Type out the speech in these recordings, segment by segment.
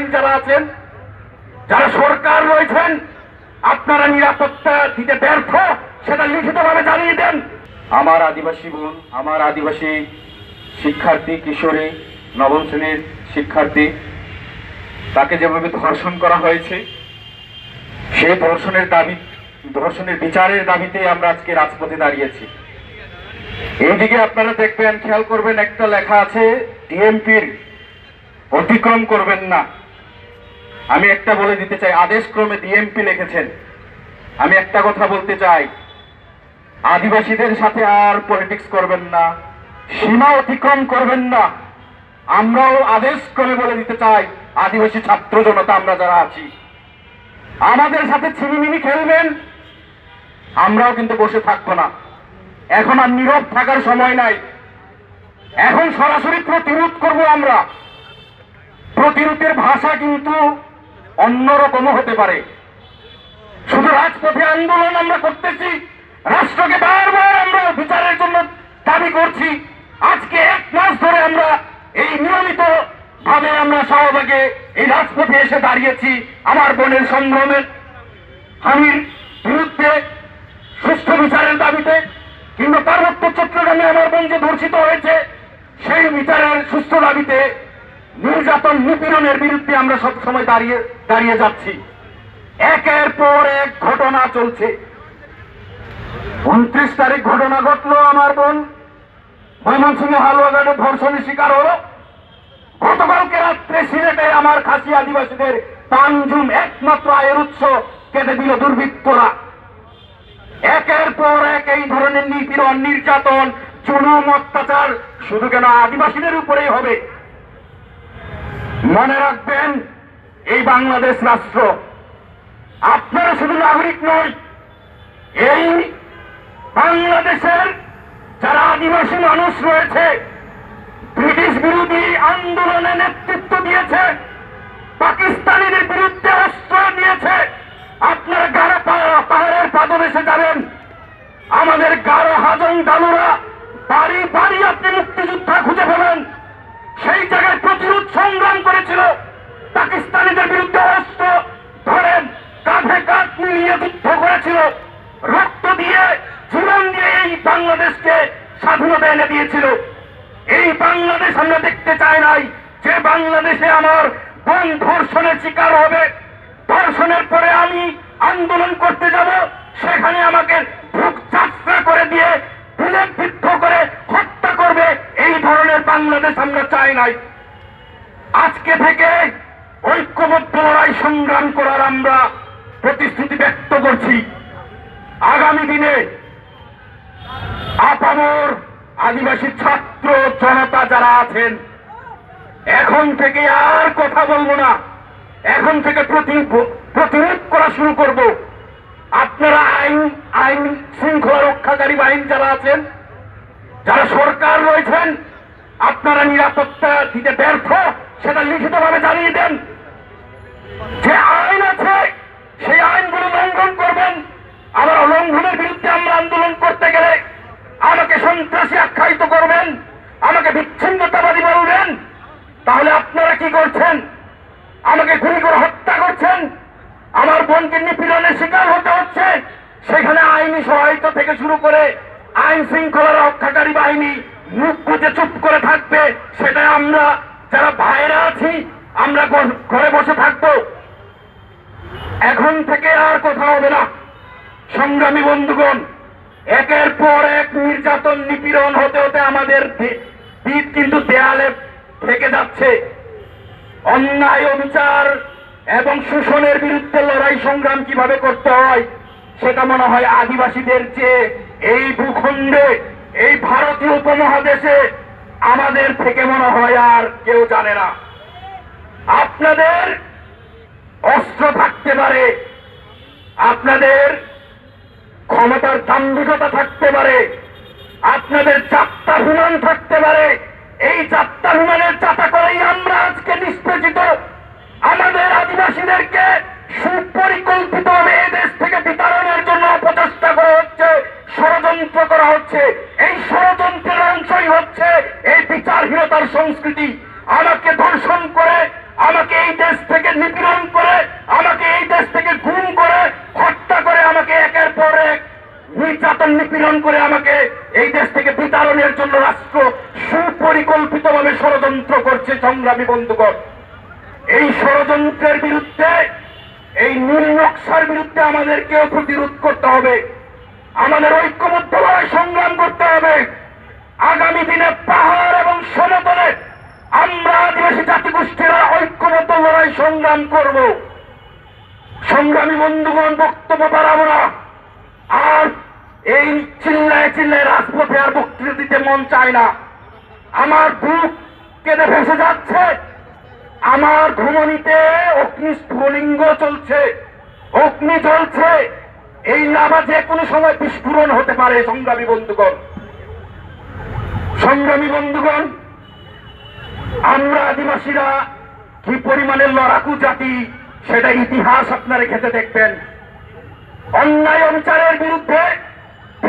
বাহিনী যারা আছেন, যারা সরকার রয়েছেন, আপনারা নিরাপত্তা দিতে ব্যর্থ, সেটা লিখিতভাবে জানিয়ে দেন। আমার আদিবাসী বোন, আমার আদিবাসী শিক্ষার্থী, কিশোরী, নবম শ্রেণির শিক্ষার্থী, তাকে যেভাবে ধর্ষণ করা হয়েছে, সেই ধর্ষণের দাবি, ধর্ষণের বিচারের দাবিতে আমরা আজকে রাজপথে দাঁড়িয়েছি। এইদিকে আপনারা দেখবেন, খেয়াল করবেন, একটা লেখা আছে ডিএমপির অতিক্রম করবেন না। আমি একটা বলে দিতে চাই আদেশ ক্রমে ডিএমপি লিখেছেন। আমি একটা কথা বলতে চাই, আদিবাসীদের সাথে আর পলিটিক্স করবেন না, সীমা অতিক্রম করবেন না। আমরাও আদেশ করে বলে দিতে চাই, আদিবাসী ছাত্র জনতা আমরা যারা আছি। আমাদের সাথে ছিনিমিনি খেলবেন, আমরাও কিন্তু বসে থাকব না। এখন আর নীরব থাকার সময় নাই। এখন সরাসরি প্রতিরোধ করব আমরা। প্রতিরোধের ভাষা কিন্তু অন্যরকমও হতে পারে। শুধু রাজপথে আন্দোলন আমরা করতেছি, রাষ্ট্রকে বারবার আমরা বিচারের জন্য দাবি করছি। আজকে এক মাস ধরে আমরা এই নিয়মিত ভাবে আমরা শাহবাগে এই রাজপথে এসে দাঁড়িয়েছি, আমার বোনের সংগ্রামের হানির বিরুদ্ধে সুস্থ বিচারের দাবিতে, কিংবা পার্বত্য চট্টগ্রামে আমার বোন যে ধর্ষিত হয়েছে, সেই বিচারের সুস্থ দাবিতে নির্যাতন নিপীড়নের বিরুদ্ধে আমরা সব সময় দাঁড়িয়ে দাঁড়িয়ে যাচ্ছি। একের পর এক ঘটনা চলছে। উনত্রিশ তারিখ ঘটনা ঘটলো আমার বোন। ময়মনসিংহ হালুয়াঘাটে ধর্ষণের শিকার হলো। গতকালকে রাত্রে সিলেটে আমার খাসি আদিবাসীদের পাঞ্জুম একমাত্র আয়ের উৎস কেটে দিল দুর্বৃত্তরা। একের পর এক এই ধরনের নিপীড়ন, নির্যাতন, জুলুম, অত্যাচার শুধু কেন আদিবাসীদের উপরেই হবে। মনে রাখবেন এই বাংলাদেশ রাষ্ট্র। আপনারা শুধু নাগরিক নয় এই বাংলাদেশের যারা আদিবাসী মানুষ রয়েছে, ব্রিটিশ বিরোধী আন্দোলনে নেতৃত্ব দিয়েছে, পাকিস্তানিদের বিরুদ্ধে অস্ত্র দিয়েছে আপনারা গাড়ো পাহাড়ের পাদদেশে যাবেন। আমাদের গাঢ় হাজং দালুরা বাড়ি বাড়ি আপনি মুক্তিযোদ্ধা খুঁজে পাবেন। সেই জায়গায় প্রতিরোধ সংগ্রাম করেছিল। পাকিস্তানিদের বিরুদ্ধে অস্ত্র ধরেন, কাঁধে কাঁধ মিলিয়ে যুদ্ধ করেছিল। রক্ত দিয়ে জীবন দিয়ে এই বাংলাদেশকে স্বাধীনতা এনে দিয়েছিল। এই বাংলাদেশ আমরা দেখতে চাই নাই যে বাংলাদেশে আমার বোন ধর্ষণের শিকার হবে। ধর্ষণের পরে আমি আন্দোলন করতে যাব, সেখানে আমাকে বুক যাত্রা করে দিয়ে বুলেট বিদ্ধ করে হত্যা করবে। এই ধরনের বাংলাদেশ আমরা চাই নাই। আজকে থেকে ঐক্যবদ্ধ লড়াই সংগ্রাম করার আমরা প্রতিশ্রুতি ব্যক্ত করছি। আগামী দিনে আপামর আদিবাসী ছাত্র জনতা যারা আছেন, এখন থেকে আর কথা বলব না। এখন থেকে প্রতি- প্রতিরোধ করা শুরু করব। আপনারা আইন আইন শৃঙ্খলা রক্ষাকারী বাহিনী যারা আছেন, যারা সরকার রয়েছেন, আপনারা নিরাপত্তা দিতে ব্যর্থ, সেটা লিখিতভাবে জানিয়ে দেন। যে আইন আছে, সেই আইনগুলো লঙ্ঘন করবেন। আবার লঙ্ঘনের বিরুদ্ধে আমরা আন্দোলন করতে গেলে আমাকে সন্ত্রাসী আখ্যায়িত করবেন, আমাকে বিচ্ছিন্নতাবাদী বলবেন। তাহলে আপনারা কি করছেন? আমাকে গুলি করে হত্যা করছেন? আমার বোনকে নিপীড়নের শিকার হতে হচ্ছে? সেখানে আইনি সহায়তা থেকে শুরু করে আইন শৃঙ্খলা রক্ষাকারী বাহিনী মুখ বুঝে চুপ করে থাকবে সেটা আমরা, যারা ভাইরা আছি, আমরা ঘরে বসে থাকব। এখন থেকে আর কথা হবে না। সংগ্রামী বন্ধুগণ, একের পর এক নির্যাতন, নিপীড়ন হতে হতে আমাদের ভিত কিন্তু দেয়ালে থেকে যাচ্ছে। অন্যায়, অবিচার এবং শোষণের বিরুদ্ধে লড়াই সংগ্রাম কীভাবে করতে হয়, সেটা মনে হয় আদিবাসীদের যে এই ভূখণ্ডে, এই ভারতীয় উপমহাদেশে আমাদের থেকে মনে হয় আর কেউ জানে না। আপনাদের অস্ত্র থাকতে পারে। আপনাদের ক্ষমতার দাম্ভিকতা থাকতে পারে। আপনাদের যাত্রা বিমান থাকতে পারে। এই যাত্রা বিমানের চাতা করেই আমরা আজকে নিষ্পেষিত নিপীড়ন করে আমাকে এই দেশ থেকে বিতাড়নের জন্য রাষ্ট্র সুপরিকল্পিতভাবে ষড়যন্ত্র করছে, সংগ্রামী বন্ধুগণ। এই ষড়যন্ত্রের বিরুদ্ধে, এই নীল নকশার বিরুদ্ধে আমাদেরকেও প্রতিরোধ করতে হবে। আমাদের ঐক্যবদ্ধভাবে সংগ্রাম করতে হবে। আগামী দিনে পাহাড় এবং সমতলে আমরা আদিবাসী জাতিগোষ্ঠীরা ঐক্যবদ্ধ লড়াই সংগ্রাম করব। সংগ্রামী বন্ধুগণ, বক্তব্য বাড়াবো না। আর এই চিল্লায় চিল্লায় রাজপথে আর বক্তৃতা দিতে মন চায় না। আমার বুক কেঁদে ভেসে যাচ্ছে। আমার ধমনীতে অগ্নি স্ফুলিঙ্গ চলছে। অগ্নি চলছে এই লাভা যে কোনো সময় বিস্ফোরণ হতে পারে, সংগ্রামী বন্ধুগণ। সংগ্রামী বন্ধুগণ, আমরা আদিবাসীরা কি পরিমাণে লড়াকু জাতি, সেটা ইতিহাস আপনারা খেতে দেখবেন। অন্যায় অবিচারের বিরুদ্ধে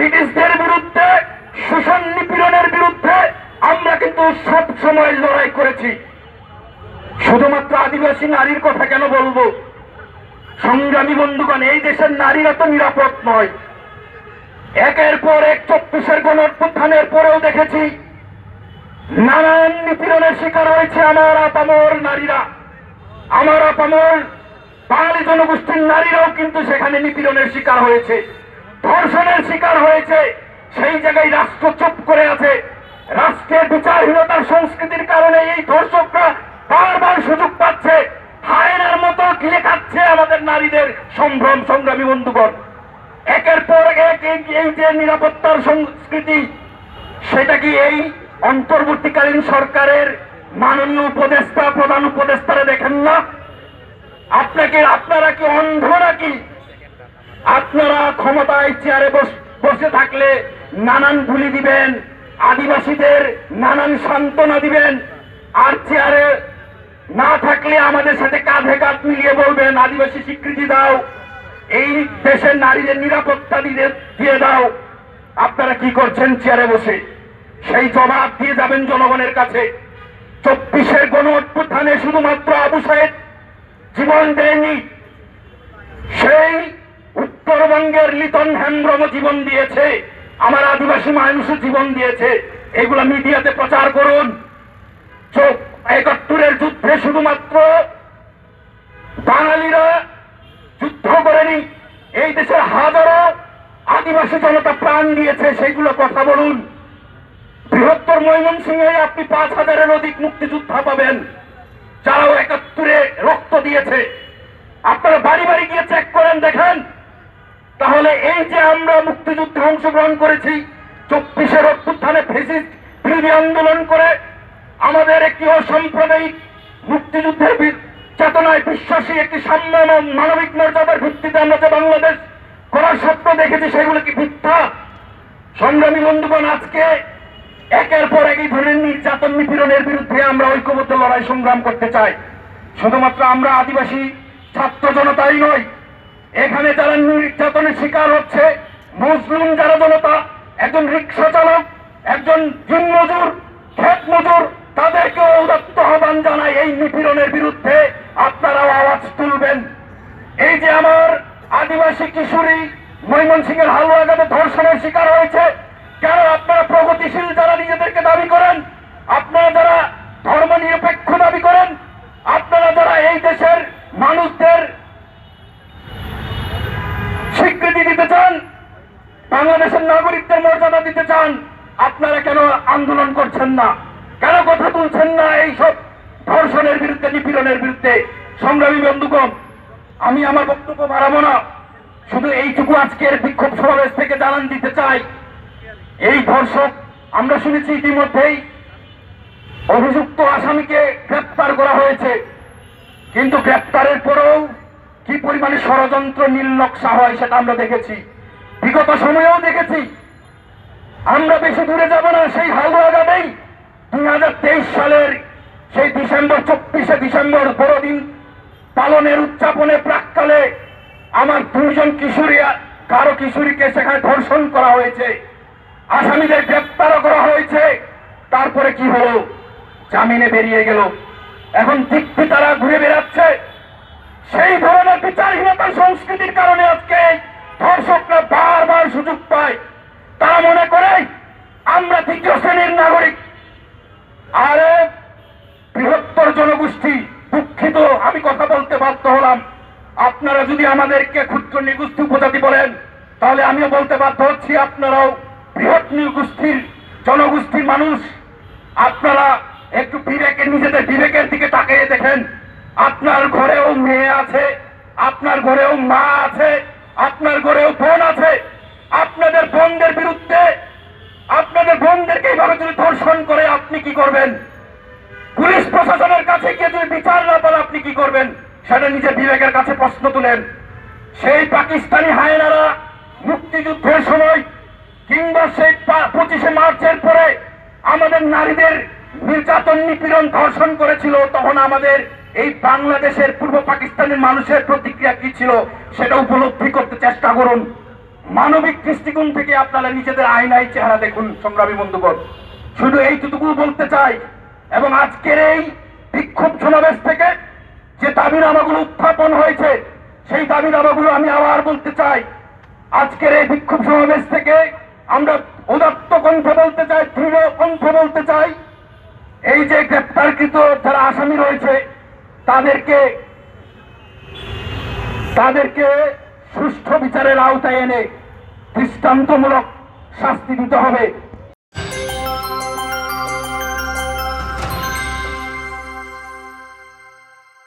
ব্রিটিশদের বিরুদ্ধে শোষণ নিপীড়নের বিরুদ্ধে আমরা কিন্তু সব সময় লড়াই করেছি। শুধুমাত্র আদিবাসী নারীর কথা কেন বলব? সংগ্রামী বন্ধুগণ, এই দেশের নারীরা তো নিরাপদ নয়। একের পর এক চব্বিশের গণ অভ্যুত্থানের পরেও দেখেছি, নানান নিপীড়নের শিকার হয়েছে আমার আপামর নারীরা। আমার আপামর বাঙালি জনগোষ্ঠীর নারীরাও কিন্তু সেখানে নিপীড়নের শিকার হয়েছে। ধর্ষণের শিকার হয়েছে। সেই জায়গায় রাষ্ট্র চুপ করে আছে। রাষ্ট্রের বিচারহীনতার সংস্কৃতির কারণে এই ধর্ষকরা বারবার সুযোগ পাচ্ছে। হায়নার মতো গিলে খাচ্ছে আমাদের নারীদের সম্ভ্রম সংগ্রামী বন্ধুগণ। একের পর এক এই যে নিরাপত্তার সংস্কৃতি, সেটা কি এই অন্তর্বর্তীকালীন সরকারের মাননীয় উপদেষ্টা, প্রধান উপদেষ্টারা দেখেন না? আপনাকে, আপনারা কি অন্ধ নাকি? আপনারা ক্ষমতায় চেয়ারে বস- থাকলে নানান ভুলি দিবেন, আদিবাসীদের নানান সান্ত্বনা দিবেন, আর চেয়ারে না থাকলে আমাদের সাথে কাঁধে কাঁধ মিলিয়ে বলবেন, আদিবাসী স্বীকৃতি দাও, এই দেশের নারীদের নিরাপত্তা দিয়ে দিয়ে দাও। আপনারা কি করছেন চেয়ারে বসে? সেই জবাব দিয়ে যাবেন জনগণের কাছে। চব্বিশের গণ অভ্যুত্থানে শুধুমাত্র আবু সাহেব জীবন দেয়নি সেই উত্তরবঙ্গের লিটন হেমব্রম জীবন দিয়েছে, আমার আদিবাসী মানুষও জীবন দিয়েছে। এগুলো মিডিয়াতে প্রচার করুন। চোখ একাত্তরের যুদ্ধে শুধুমাত্র বাঙালিরা যুদ্ধ করেনি, এই দেশের হাজারো আদিবাসী জনতা প্রাণ দিয়েছে, সেইগুলো কথা বলুন। বৃহত্তর ময়মনসিংহে আপনি পাঁচ হাজারের অধিক মুক্তিযোদ্ধা পাবেন, যারাও একাত্তরে রক্ত দিয়েছে। আপনারা বাড়ি বাড়ি গিয়ে চেক করেন, দেখেন। তাহলে এই যে আমরা মুক্তিযুদ্ধে অংশগ্রহণ করেছি, চব্বিশের অভ্যুত্থানে আন্দোলন করে আমাদের একটি অসাম্প্রদায়িক মুক্তিযুদ্ধের চেতনায় বিশ্বাসী একটি এবং মানবিক মর্যাদার ভিত্তিতে আমরা যে বাংলাদেশ করার স্বপ্ন দেখেছি, সেগুলো কি মিথ্যা? সংগ্রামী বন্ধুগণ, আজকে একের পর এক এই ধরনের নির্যাতন নিপীড়নের বিরুদ্ধে আমরা ঐক্যবদ্ধ লড়াই সংগ্রাম করতে চাই। শুধুমাত্র আমরা আদিবাসী ছাত্র জনতাই নয় এখানে যারা নির্যাতনের শিকার হচ্ছে, মুসলিম যারা জনতা, একজন রিক্সা চালক, একজন দিন মজুর ক্ষেত মজুর, তাদেরকেও উদাত্ত আহ্বান জানাই এই নিপীড়নের বিরুদ্ধে। আপনারাও আওয়াজ তুলবেন। এই যে আমার আদিবাসী কিশোরী ময়মনসিংহের হালুয়াঘাটে ধর্ষণের শিকার হয়েছে, কেন আপনারা প্রগতিশীল যারা নিজেদেরকে দাবি করেন, আপনারা যারা ধর্ম নিরপেক্ষ দাবি করেন, আপনারা যারা এই দেশের মানুষদের স্বীকৃতি দিতে চান, বাংলাদেশের নাগরিকদের মর্যাদা দিতে চান, আপনারা কেন আন্দোলন করছেন না? কেন কথা তুলছেন না এইসব ধর্ষণের বিরুদ্ধে, নিপীড়নের বিরুদ্ধে? সংগ্রামী বন্ধুগণ, আমি আমার বক্তব্য বাড়াবো না। শুধু এইটুকু আজকের বিক্ষোভ সমাবেশ থেকে জানান দিতে চাই। এই ধর্ষক, আমরা শুনেছি ইতিমধ্যেই অভিযুক্ত আসামিকে গ্রেপ্তার করা হয়েছে। কিন্তু গ্রেপ্তারের পরেও কি পরিমাণে ষড়যন্ত্র নকশা হয় সেটা আমরা দেখেছি। বিগত সময়েও দেখেছি। আমরা বেশি দূরে যাব না, সেই হালুয়াগাতেই দুই হাজার তেইশ সালের সেই ডিসেম্বর চব্বিশে ডিসেম্বর বড়দিন পালনের উদযাপনে প্রাককালে আমার দুইজন কিশোরী, কারও কিশোরীকে সেখানে ধর্ষণ করা হয়েছে। আসামিদের গ্রেপ্তারও করা হয়েছে। তারপরে কি হলো? জামিনে বেরিয়ে গেল। এখন দিব্যি তারা ঘুরে বেড়াচ্ছে। সেই ধরনের বিচারহীনতার সংস্কৃতির কারণে আজকে ধর্ষকরা বারবার সুযোগ পায়। তারা মনে করে, আমরা তৃতীয় শ্রেণির নাগরিক। আরে, বৃহত্তর জনগোষ্ঠী, দুঃখিত, আমি কথা বলতে বাধ্য হলাম। আপনারা যদি আমাদেরকে ক্ষুদ্র নিগোষ্ঠী উপজাতি বলেন, তাহলে আমিও বলতে বাধ্য হচ্ছি, আপনারাও বৃহৎ নিগোষ্ঠীর জনগোষ্ঠীর মানুষ। আপনারা একটু বিবেকের নিজেদের বিবেকের দিকে তাকিয়ে দেখেন। আপনার ঘরেও মেয়ে আছে, আপনার ঘরেও মা আছে, আপনার ঘরেও বোন আছে। আপনাদের বোনদের বিরুদ্ধে, আপনাদের বোনদেরকে এইভাবে যদি ধর্ষণ করে, আপনি কি করবেন? পুলিশ প্রশাসনের কাছে গিয়ে যদি বিচার না পান, আপনি কি করবেন? সেটা নিজের বিবেকের কাছে প্রশ্ন তুলেন। সেই পাকিস্তানি হায়নারা মুক্তিযুদ্ধের সময় কিংবা সেই পঁচিশে মার্চের পরে আমাদের নারীদের নির্যাতন নিপীড়ন ধর্ষণ করেছিল, তখন আমাদের এই বাংলাদেশের পূর্ব পাকিস্তানের মানুষের প্রতিক্রিয়া কি ছিল সেটা উপলব্ধি করতে চেষ্টা করুন। মানবিক দৃষ্টিকোণ থেকে আপনারা নিজেদের আইনাই চেহারা দেখুন, সংগ্রামী বন্ধুগণ। শুধু এইটুকু বলতে চাই, এবং আজকের এই বিক্ষোভ সমাবেশ থেকে যে দাবিনামাগুলো উত্থাপন হয়েছে, সেই দাবিনামাগুলো আমি আবার বলতে চাই। আজকের এই বিক্ষোভ সমাবেশ থেকে আমরা উদাত্ত কণ্ঠে বলতে চাই, দৃঢ় কণ্ঠে বলতে চাই, এই যে গ্রেপ্তারকৃত যারা আসামি রয়েছে তাদেরকে তাদেরকে সুষ্ঠু বিচারের আওতায় এনে দৃষ্টান্তমূলক শাস্তি দিতে হবে।